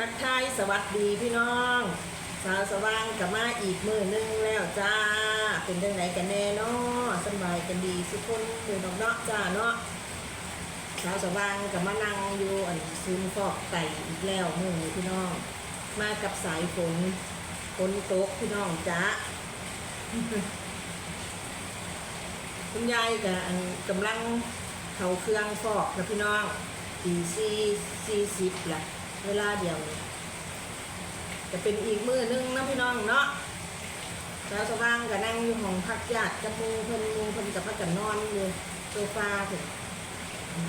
ทักทายสวัสดีพี่น้อง สาวสว่างกับมาอีกมือนึงแล้วจ้า เป็นเรื่องไหนกันแน่เนาะสบายกันดีสุกคนมือนองเนาะจ้าเนาะสาวสว่างกับมานั่งอยู่อันซึมฟอกไก่อีกแล้วมือนี้พี่น้อง มากับสายฝนฝนตกพี่น้องจ้าคุณยายกับอันกำลังเขาเครื่องฟอกนะพี่น้องตีสี่สี่สิบละ เวลาเดียวจะเป็นอีกมือนึงนะพี่น้องเนาะสาวสว่างก็นั่งอยู่ห้องพักญาติกับมูเพิ่นมูเพิ่นกับพักกันนอนอยู่โซฟาถึง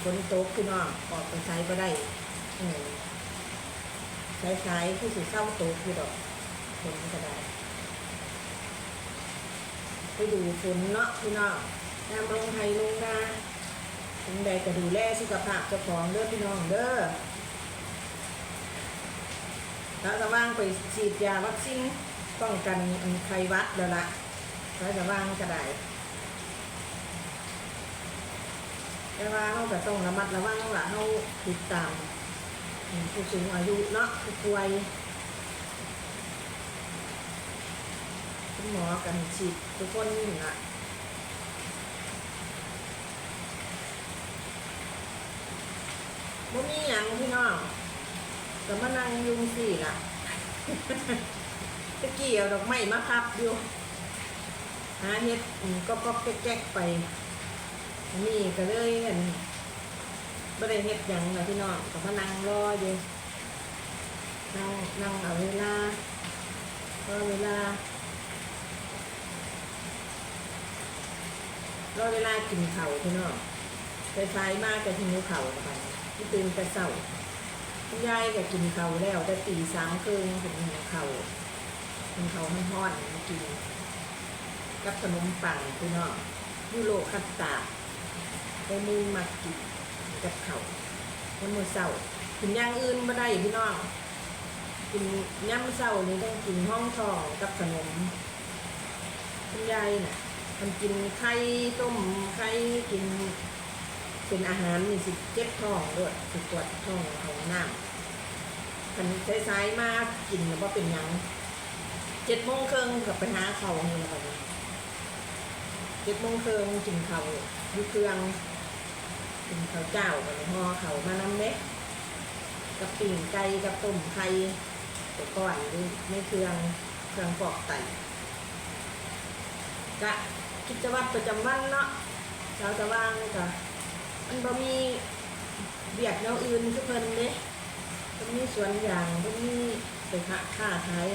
ฝนตกพี่น้องออกไปใช้ก็ได้ใช้ใช้ผู้สื่อเศร้าตกอยู่ดอกฝนก็ได้ไปดูฝนเนาะพี่น้องน้ำลงไทยลงนาถึงใดก็ดูแลสุขภาพเจ้าของเด้อพี่น้องเด้อ ถ้าจะว่างไปฉีดยาวัคซีนป้องกันไข้หวัดแล้วละถ้าจะว่างก็ได้แต่ว่าเราก็ต้องระมัดระวังล่ะเราติดตามผู้สูงอายุเนาะผู้ป่วยคุณหมอกันฉีดทุกคนนี่นะบ่มีหยังพี่น้อง ก็มานั่งยุงสี่ล่ะตะกี้เอาดอกไม้มาพับอยู่หาเฮ็ดก็ก็แก๊กไป นี่ก็เลยเห็นบ่ได้เฮ็ดหยังนะพี่น้องก็มานั่งรออยู่นั่งนั่งเอาเวลารอเวลารอเวลากินเข่าพี่น้องไปไฟมากแต่ทิ้งเข่าไปที่ตื่นแต่เศร้า คุณยายก็กินเขาวแล้วแต่ตีสามครึ่งถึงหิวเขาวกินเข่าวห้อนมากิน กับขนมปังพี่น้องยูโรคัตตาร์ดไปมูมากินกับเขาวน้ำมือเศร้ากินอย่างอื่นไม่ได้พี่น้องกินย่ำเศร้านี่ต้องกินห้องทองกับขนมคุณยายน่ะ มันกินไข่ต้มไข่กิน เป็นอาหารมีสิเจ็บท้องด้วยสิปวดท้องของน้ำมันสายๆมากกินแล้วว่าเป็นยังเจ็ดโมงครึ่งกับไปหาเขาวนี่แหละบัดนี้เจ็ดโมงครึ่งกินเขาวอยู่เครื่องกินเขาเจ้ากับห่อเขามาน้ำเม็ดกับปิ่งไก่กับต้มไข่แต่ก่อนนี่ในเครื่องเครื่องปอกไตกะกิจวัตรประจำวันเนาะเช้าจะว่างนี่ก็ มันบ่มีเบียดแนวอื่นคือเพิ่นเด้มันมีสวนยางมันมีไปค้าค้าขาย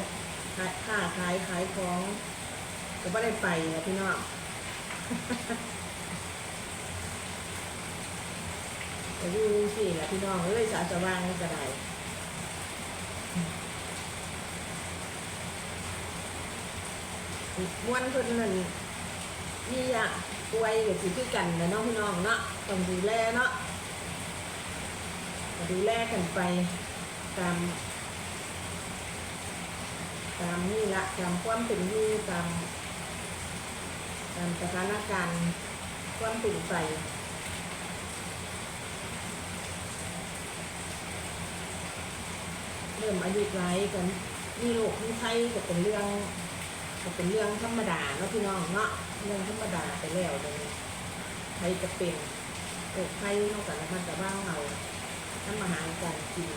ขาค้าขายขายของก็บ่ได้ไปนะพี่น้องก็อยู่สิแหละพี่น้องเอ้ยสาจะว่างก็ได้ม้วนเพิ่นนั่นมีอยาก ป่วยกับสิคือกันนะเนาะพี่น้องเนาะต้องดูแลเนาะดูแลกันไปตาม ตามนี่ละตามความเป็นอยู่ตามตามสถานการณ์ความเป็นไปเริ่มอายุไรกันมีโรคมีไข้ก็เป็นเรื่องก็เป็นเรื่องธรรมดาเนาะพี่น้องเนาะ เรื่องธรรมดาไปแล้วเลยใครจะเป็นโรคไข้เท่ากับมันจะบ้างเราทำอาหารการกิน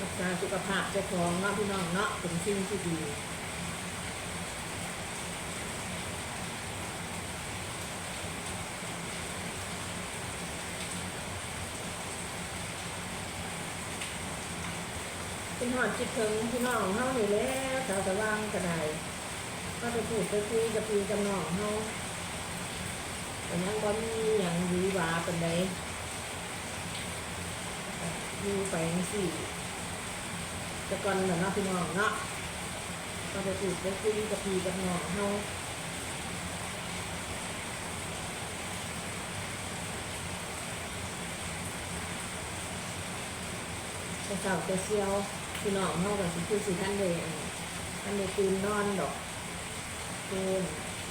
รักษาสุขภาพเจ้าของเนาะพี่น้องเนาะเป็นสิ่งที่ดีเป็นหอดจิตถึงพี่น้องเฮานี่แล้วสาวตะว่างก็ได้ ก็ไปพูดไปคุยกับพี่กับน้องเฮาแต่ยังบ่มีหยังหวือหวาปานใดอยู่ไปจังซี่แต่ก่อนน่ะเนาะพี่น้องเนาะก็ไปพูดไปคุยกับพี่กับน้องเฮาแต่เช้าแต่เซียวพี่น้องเฮาก็สิคือสิท่านเลยท่านเลยตื่นนอนดอก คือ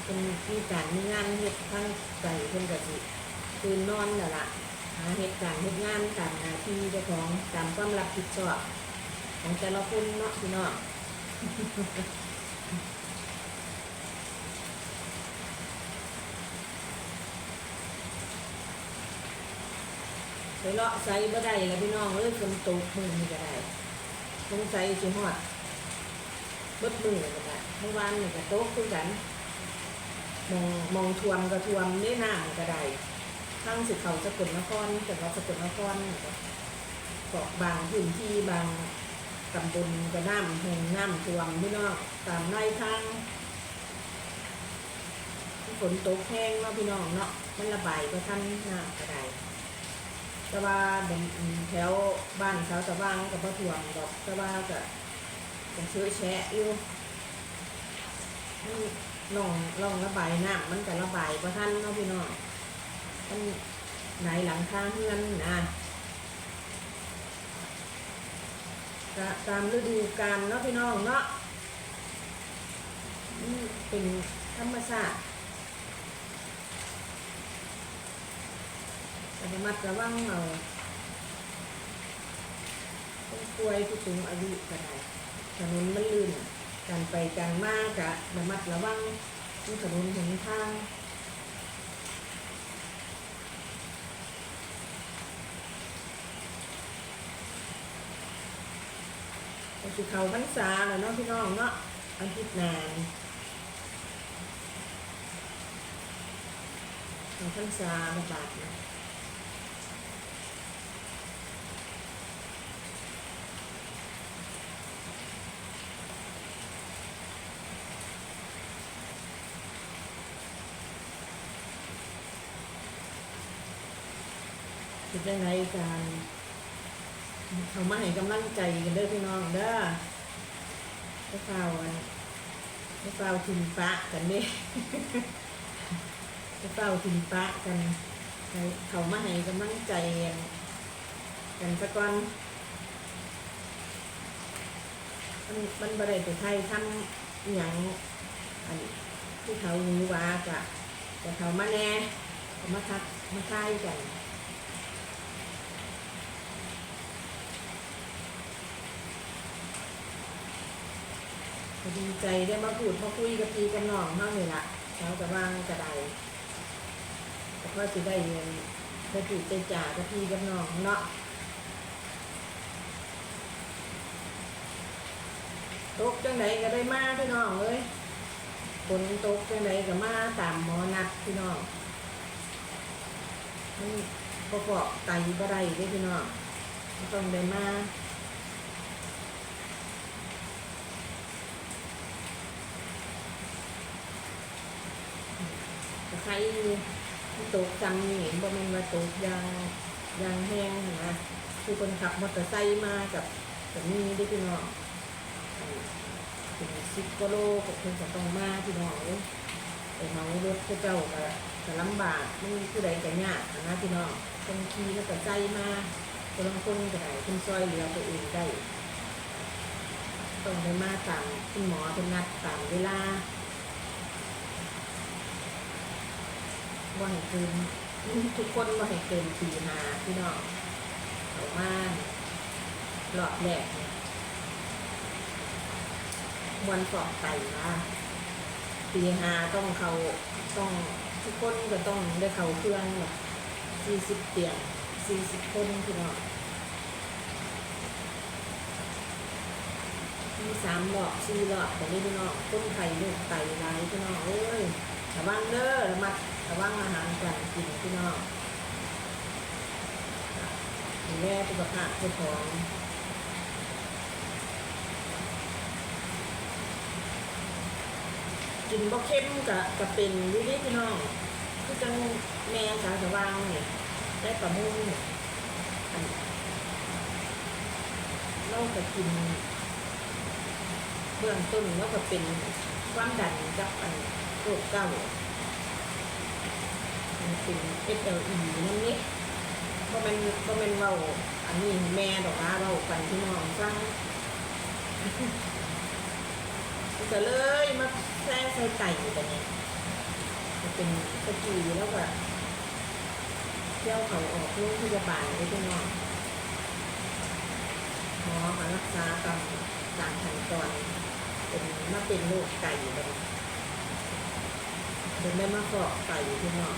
เป็นมีการมีงานเฮ็ดทั้งใจเพิ่นก็สิตื่นนอนแล้วล่ะหาเหตุการณ์เหตุงานตามหน้าที่เจ้าของตามความรับผิดชอบของแต่ละคนเนาะพี่น้องไปเลาะไซบ่ได้แล้วพี่น้องเอ้ยฝนตกมือนี่ก็ได้สงสัยสิฮอดบิดมือก็ได้ มื่อวานนี่ก็ตกคือกันมองมองทวมก็ท่วมไม่น้ำก็ได้ทั้งสิเขาสกลนครแต่ว่าสกลนครเกาะบางพื้นที่บางตำบลก็น้ำหงน้ำทวมพี่น้องตามไร่ทางฝนตกแห้งเนาะพี่น้องเนาะมันระบายก็ทันน้ำก็ไดแต่ว่าเดินแถวบ้านเขาตะว่างกับพ่ถ่วงดอกแต่ว่าก็จะซื้อแชะอยู่ ลองลองระบายน้ำมันก็ระบายพระท่านเนาะพี่น้องมันไหนหลังคาเฮือนนะตามฤดูกาลเนาะพี่น้องเนาะอืมเป็นธรรมชาติระมัดระวังเอาผู้ป่วยผู้สูงอายุก็ได้ถนนมันลื่น การไปการมากกะระมัดระวังที่ถนนหนทางก็คือเขาพรรษาแล้วเนาะพี่น้องเนาะอาทิตย์นานเขาพรรษาระบาดนะ เป็นยังไงกันเขามาให้กำลังใจกันเด้อพี่น้องเด้อไม่เฝ้าอันไม่เฝ้าทิมปะกันเด้ไม่เฝ้าทิมปะกันเขามาให้กำลังใจกันกันสักก่อนมันมันบริเวณไทยทำอย่างอันที่เขาหูว่ากะแต่เขามาแน่มาทักมาค่ายกัน ดีใจได้มาพูดมาคุยกับพี่กับน้องเท่านี่ละเช้ากับว่างกระไดแต่ก็จะได้เงินไปพูดใจจ่ากับพี่กับน้องเนาะตกจังไดก็ได้มาพี่น้องเอ้ยฝนตกจังไดก็มาตามหมอนัดพี่น้องมันประกอบไตบ่ได้เด้พี่น้องต้องได้มา ใครตกจำนี่เห็นบ่แม่นว่าตกยางยางแห้งนะคือคนขับมอเตอร์ไซค์มากับกับนี่ได้อพี่น้องถึงสิบกิโลกับคนจะต้องมาพี่น้องเอ้ยไปเมารถเขาเจ้าก็ก็ลำบากไม่มีผู้ใดก็ยากนะพี่น้องคนขี่มอเตอร์ไซค์มาคนละคนก็ได้คนซอยเหลือตัวเองได้ต้องได้มาตามคุณหมอเป็นนัดตามเวลา ว่าให้เกินทุกคนว่าให้เกินปีหาพี่น้องเอามาหลอดแหลกเนี่ยวันสอบไต่นะปีหาต้องเขาต้องทุกคนก็ต้องได้เขาเครื่องแบบสี่สิบเตียงสี่สิบคนพี่น้องมีสามหลอดสี่หลอดแต่นี่พี่น้องต้นไข่ลูกไก่ลายพี่น้องเอ้ยระวังเด้อระมัด ระวังอาหารการกินพี่น้องดูแลสุขภาพเจ้าของกินบ่เข้มกะกะเป็นวิธีพี่น้องคือจังแม่สาวสว่างเนี่ยได้ประมุนเนี่ยเราก็กินเบื้องต้นเราก็เป็นความดันกับอันโรคเก้า มันเป็น SLE นั่นนี่ก็มันก็มันเว้าอันนี้แม่ดอกว่าเว้ากันพี่น้องฟังก็เลยมาแซ่ใส่ไก่แบบนี้มันเป็นตะกี้แล้วก็เที่ยวเขาออกโรงพยาบาลไอ้พี่น้องหมอมารักษาตามตามขั้นตอนเป็นมาเป็นโรคไก่เลยเป็นได้มาฟอกไก่พี่น้อง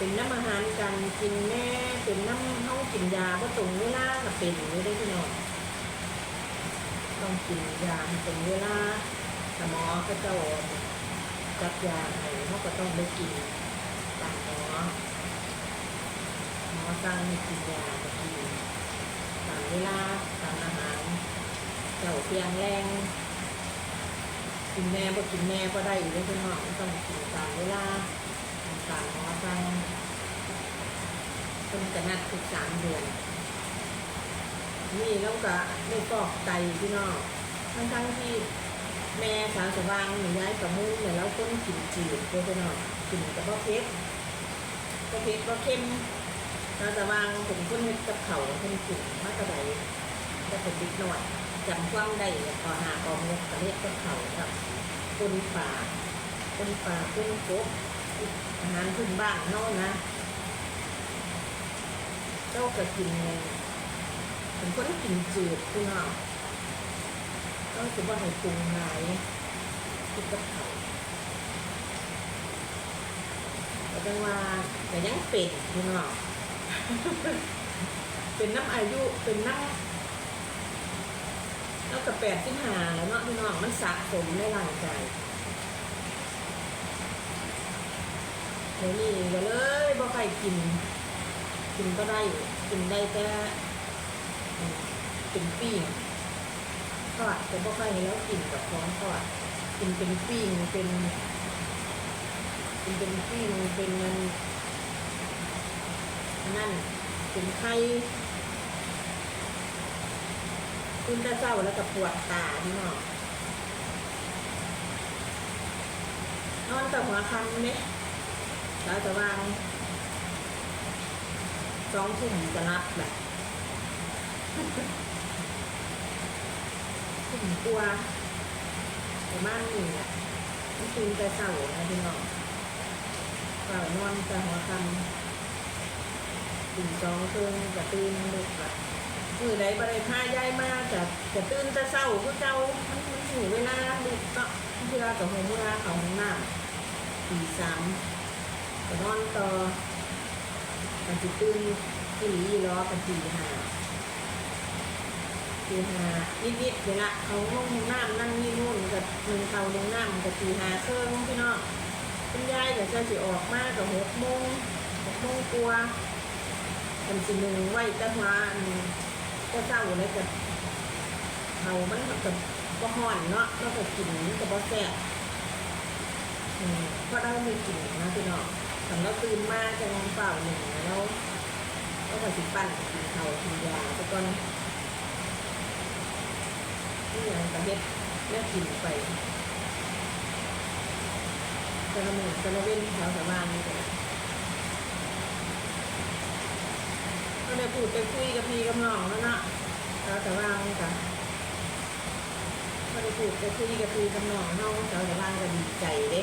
เป็นน้ำอาหารการกินแม่เป็นน้ำห้องกินยาเพราะตรงเวลาก็เป็นไม่ได้พี่น้องต้องกินยาตรงเวลาหมอก็จะจัดยาให้เขาก็ต้องได้กินตามหมอหมอสั่งให้กินยาก็กินตามเวลาตามอาหารเจ้าเพียงแรงกินแม่บ่กินแม่ก็ได้อยู่ด้วยพี่น้องต้องกินตามเวลาตามหมอ สั่งเป็นกระนัดทุกสามเดือน นี่แล้วก็ได้ฟอกไตพี่น้องทั้งทั้งที่แม่สาวสว่างหนูย้ายกับมุ้งเนี่ยแล้วคนกินจืดด้วยพี่น้องกินกับพ่อเพชรพ่อเพชรก็เข้มเราจะวางถึงคนกับเขาคนกินมากกระไดก็เป็นดิกหน่อยจำความได้ต่อหากองเฮ็ดกับเฮ็ดกับเขากับคนป่าคนป่าคนโคก อาหารพื้นบ้านเนาะนะเจ้าก็กินเป็นคนกินจืดพี่น้องก็ถือว่าให้ปรุงไหลายกินกับเขาแต่จังว่าแต่ยังเป็ดพี่น้องเป็นน้ำอายุเป็นน้ำแล้วกับแปดสิบห้าแล้วเนาะพี่น้องมันสะสมในร่างกาย เดี๋ยวนี้ก็เลยบ่ใครกิน กินก็ได้ กินได้แต่อืมเป็นปิ้งทอดแต่บ่ใครแล้วกินกับของทอดกินเป็นปิ้งเป็นกินเป็นปิ้งเป็นมันนั่นเป็นไข้ขึ้นต่เศร้าแล้วก็ปวดตาพี่น้องนอนแต่หัวคำเนี่ย แล้วจะวางสองทุ่มจะรับแบบทุ่มกลัวประมาณนี้แหละมันตื่นแต่เศร้านะพี่น้องเศร้านอนแต่หัวคำตื่นสองเทิงจะตื่นดึกแบบมือไหนบริพาย้ายมาจะจะตื่นแต่เศร้าคือเจ้ามันมันถึงเวลาดึกก็เพื่อกับหัวเมื่อเขาหน้ำตีสาม จะนอนต่อกันจะตื่นที่หลีล้อกันตีห้าตีห้านิดๆเวลาเขาห้องน้ำนั่งนี่นู่นกับมึงเขาลงน้ำกับตีห้าเครื่องพี่น้องคุณยายก็จะสิออกมากกับหกโมงหกโมงกลัวามันสิหนึ่งไหวต่ว่าอันก็เศร้าเลยกับเขามันกับก็ห่อนเนาะแล้วก็กินกับบ่แซ่บอืมเพราะเราไม่กินนะพี่น้อง สำหรับตื่นมาจะนอนเปล่าหนึ่งแล้วก็ไปสิปั้นกินเขาวกินยาแต่ก่อนนี่อย่างประเทศเลือกกินไปจะละมื่นจะละเว้นแถวสว่างนี่ก็ก็ได้พูดไปคุยกับพี่กับน้องแล้วเนาะเราแต่ว่างกันก็ได้พูดไปคุยกับพี่กับน้องน้องเราแต่ว่างก็ดีใจเด้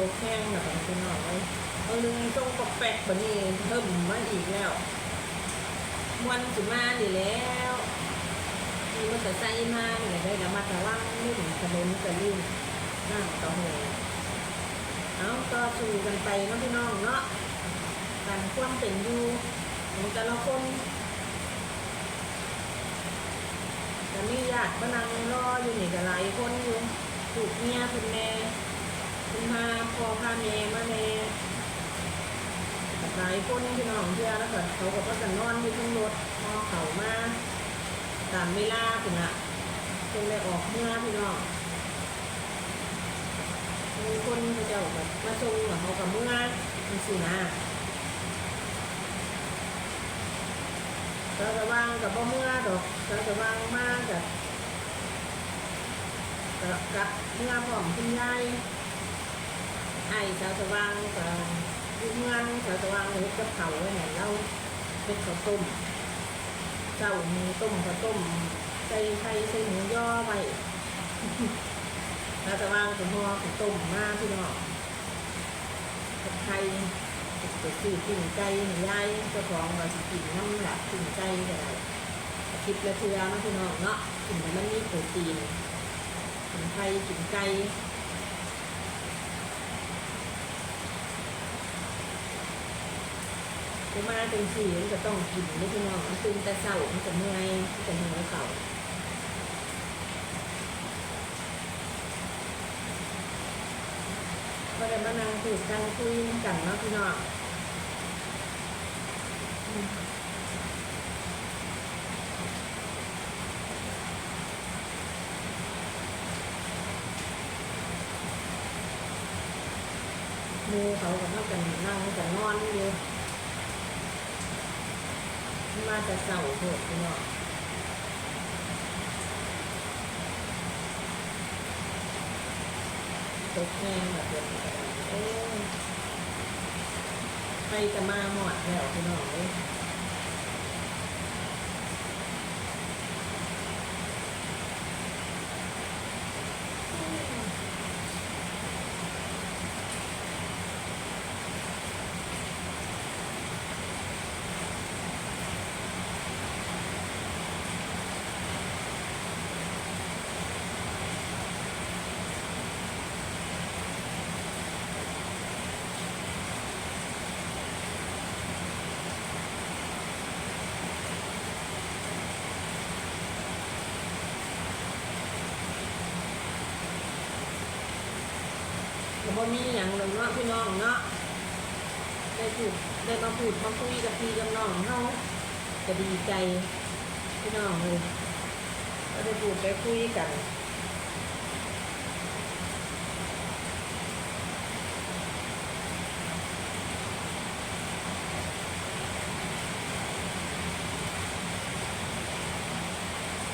โอ้โตแข้งแบบพี่น้องเลยเอาลึงทรงปกแปกแบบนี้เพิ่มมาอีกแล้ววันสุมาดีแล้วมีมอเตอร์ไซค์มาเนี่ยได้ระมัดระวังไม่ถึงถนนกระลื่นน้ำต่อหัวเอาก็สู่กันไปเนาะพี่น้องเนาะการความเป็นอยู่ของแต่ละคนจะมีญาติมานั่งรออยู่นี่ก็หลายคนอยู่ถูกเมียคุณแม่ คุณพาพ่อพาแม่มาแม่หลายคนพี่น้องเพื่อแล้วก็เขาก็ก็จะนอนอยู่ทั้งรถพอเขามาตามเวลาคุณละจนเลยออกเมื่อพี่น้องมีคนเขาจ้าแบบมาส่งกับเขากับเมื่อมันสินะเราจะวางกับบ่เมื่อดอกเราจะวางมากกับกับเมื่อพร้อมคุณยาย ไอ้สาวจะวางกับยู่เมืองแถวตะวันเฮ็ดกับเขาวไว้ไหนเราเป็นข้าวต้มเจ้ามูต้มข้าวต้มใส่ไข่ใส่หมูย่อไว้แล้วจะว่างจะห่อข้าวต้มมาพี่น้องกับไข่ไปซื้อปิ้งไก่ให้ยายเจ้าของว่าสิกินน้ำหลักปิ้งไก่ก็ได้คลิปละเทือมาพี่น้องเนาะกินแต่มันมีโปรตีนกินไข่กินไก่ จะมาเป็นสี่มันจะต้องกินนี่พี่น้องมันตื่นแต่เช้ามันจะเมื่อยมันจะเหนื่อยเขาก็ได้มานั่งคุยกันคุยกันเนาะพี่น้องมูเขาก็มากันนั่งกันนอนอยู่ มาแต่เสาโหดพี่น้องตกแห้งแบบเดียวกันเอ้ไปจะมาหมดแล้วพี่น้องเลย บ่มีอย่างหรอกเนาะพี่น้องเนาะได้พูดได้มาพูดมาคุยกับพี่กับน้องเฮาจะดีใจพี่น้องเลยก็ได้พูดได้คุยกัน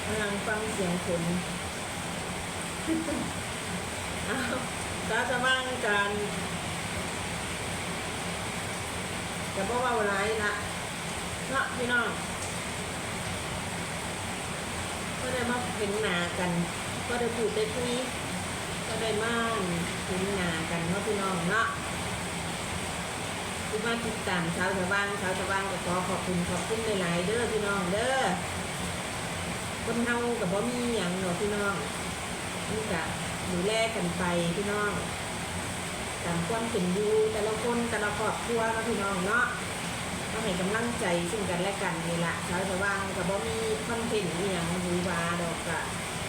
กำลังฟังเสียงฝนอ้าว เราจะว่างกันจะบอกว่าอะไรละเนาะพี่น้องก็ได้มาเห็นหนากันก็ได้พูดได้คุยก็ได้มาเห็นหนากันเนาะพี่น้องเนาะที่มาติดตามช้าจะว่างชาจะว่างก็ขอขอบคุณขอบคุณหลายๆเด้อพี่น้องเด้อคนเฮากับบ่มีหยังเนาะพี่น้องนี่กะ ดูแลกันไปพี่น้องตามความเป็นอยู่แต่ละคนแต่ละครอบครัวนะพี่น้องเนาะก็ให้กำลังใจซึ่งกันและกันนี่แหละเช้าจะว่างกับบ่มีคอนเทนต์อหย่างหวือหวาดอกกะ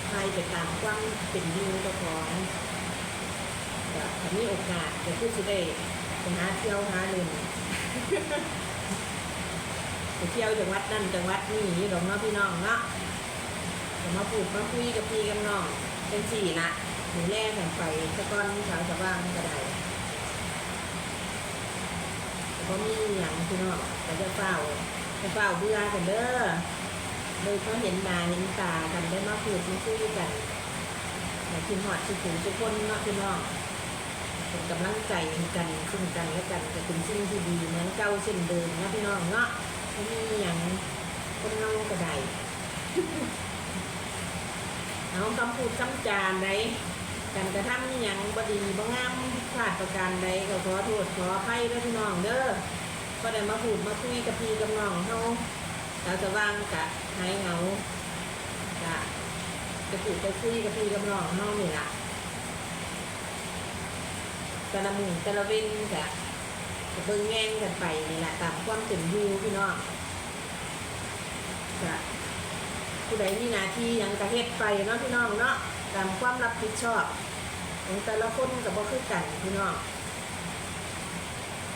ให้ไปตามความเป็นอยู่เจ้าของก็ถ้ามีโอกาสจะพูดสิได้ไปหาเที่ยวหาเล่น ไปเที่ยวจังหวัดนั่นจังหวัดนี่ดอกเนาะพี่น้องเนาะผมมาพูดมาคุยกับพี่กับน้องเป็นสี่ละ หนูแรกแห่งไปตะก้อนสาวสว่างก็ได้แต่ก็มีอย่างพี่น้องแต่จะเฝ้าจะเฝ้าเบื่อกันเด้อเลยเขาเห็นหน้าเห็นตากันได้มาพูดมาคุยกันอยากกินหอดคิดถึงทุกคนเนาะพี่น้องเป็นกำลังใจกันซึ่งกันและกันจะเป็นสิ่งที่ดีเหมือนเก่าเช่นเดิมนะพี่น้องเนาะไม่มีอย่างคนเล่าก็ไดเอาคำพูดคำจานใด การกระทำนี่ยังบดีบ่งามผิดพลาดประการใดก็ขอโทษขออภัยด้วยพี่น้องเด้อก็ได้มาพูดมาคุยกับพี่กับน้องเฮาเราจะว่างกะหายเหงากะจะพูดไปคุยกับพี่กับน้องเฮานี่ล่ะแต่ละมู่แต่ละเวนกะจะเบิ่งแง่งกันไปนี่แหละตามความเป็นอยู่พี่น้องกะผู้ใดมีหน้าที่ยังกระเฮ็ดไปเนาะพี่น้องเนาะตามความรับผิดชอบ ของแต่ละคนกับบ่คือกันพี่น้อง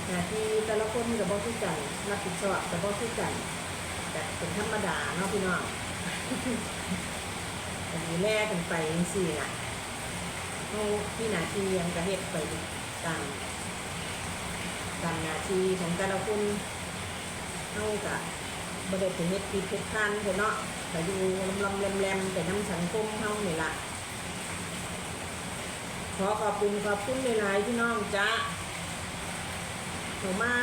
หน้าที่แต่ละคนกับบ่คือกันรับผิดชอบกับบ่คือกันแต่เป็นธรรมดาเนาะพี่น้องแต่ดูแลกันไปจังซี่ล่ะเฮามีหน้าที่ยังกระเฮ็ดไปตามตามหน้าที่ของแต่ละคนเฮาก็บ่ได้เป็นเฮ็ดผิดเฮ็ดพลาดเด้อเนาะแต่ดูลำลำแรมๆแต่น้ำสังคมเท่านี่ละ อขอบคุณขอบคุณหลายพี่น้องจ้าหนูมา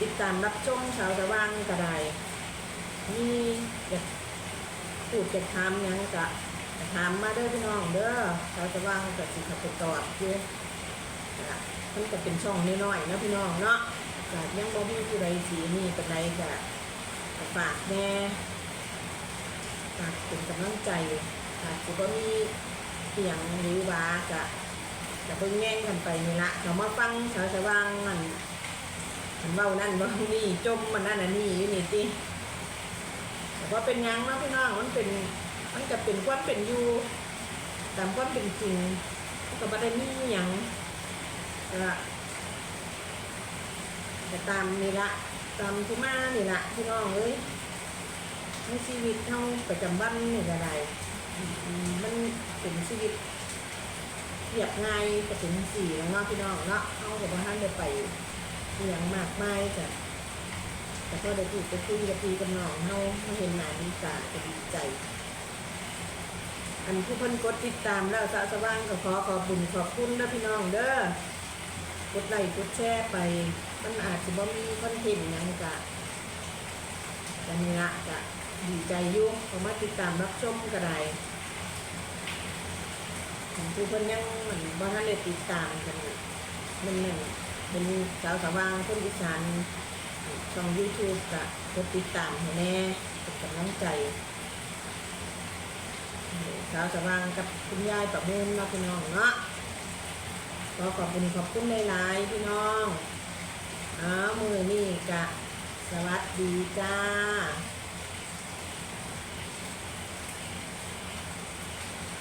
ติดตามรับชมชาวตะวันกระไดมีอยากพูดจะทำยังกะจะทำมาเด้อพี่น้องเด้อเราจะว่างกับสิขับไปตอดอยู่นะมันก็เป็นช่องน้อยๆนะพี่น้องเนาะกยังบ่มีผู้ใดสีนี่ปานใดกะฝากแน่ฝากเป็นกำลังใจอาจจะบ่มี เสียงหรือว่ากะจะเพิ่งแง่งกันไปนี่ละเรามาฟังชาวชาวว่างมันมันเว้านั่นเว้านี่จมมันนั่นน่ะนี่อยู่นี่ติแต่ว่าเป็นยังนาะพี่น้องมันเป็นมันจะเป็นความเป็นอยู่ตามความเป็นจริงก็ไม่ได้มีหยังก็ก็ตามนี่ละตามที่มานี่ละพี่น้องเอ้ยในชีวิตเท่าประจำวันนี่ก็ได้อื มันเป็นชีวิตเรียบง่ายก็เป็นสี่แล้วเนาะพี่น้องเนาะเอากับว่าท่านได้ไปอหย่างมากมายจ้ะแต่ก็ได้พูดไปคุยกับพี่กับน้องเฮามาเห็นหน้าดีตาก็ดีใจ อันผู้คนกดติดตามแล้วสาวสว่างก็ขอขอบคุณขอบคุณนะพี่น้องเด้อกดไลค์กดแชร์ไป มันอาจจะบ่มีคอนเทนต์ยังกะกันนี่ละกะ ดีใจยู่เอามาติดตามรับชมก็ได้ของผู้คนยังเหมือนบ่ทันได้ติดตามกันมันนั่นเป็นสาวสว่างคนอีสานช่อง YouTube ก็กดติดตามให้แน่เป็นกำลังใจสาวสว่างกับคุณยายประมูลเนาพี่น้องเนาะขอขอบคุณขอบคุณหลายๆพี่น้องอ้ามือนี่กะสวัสดีจ้า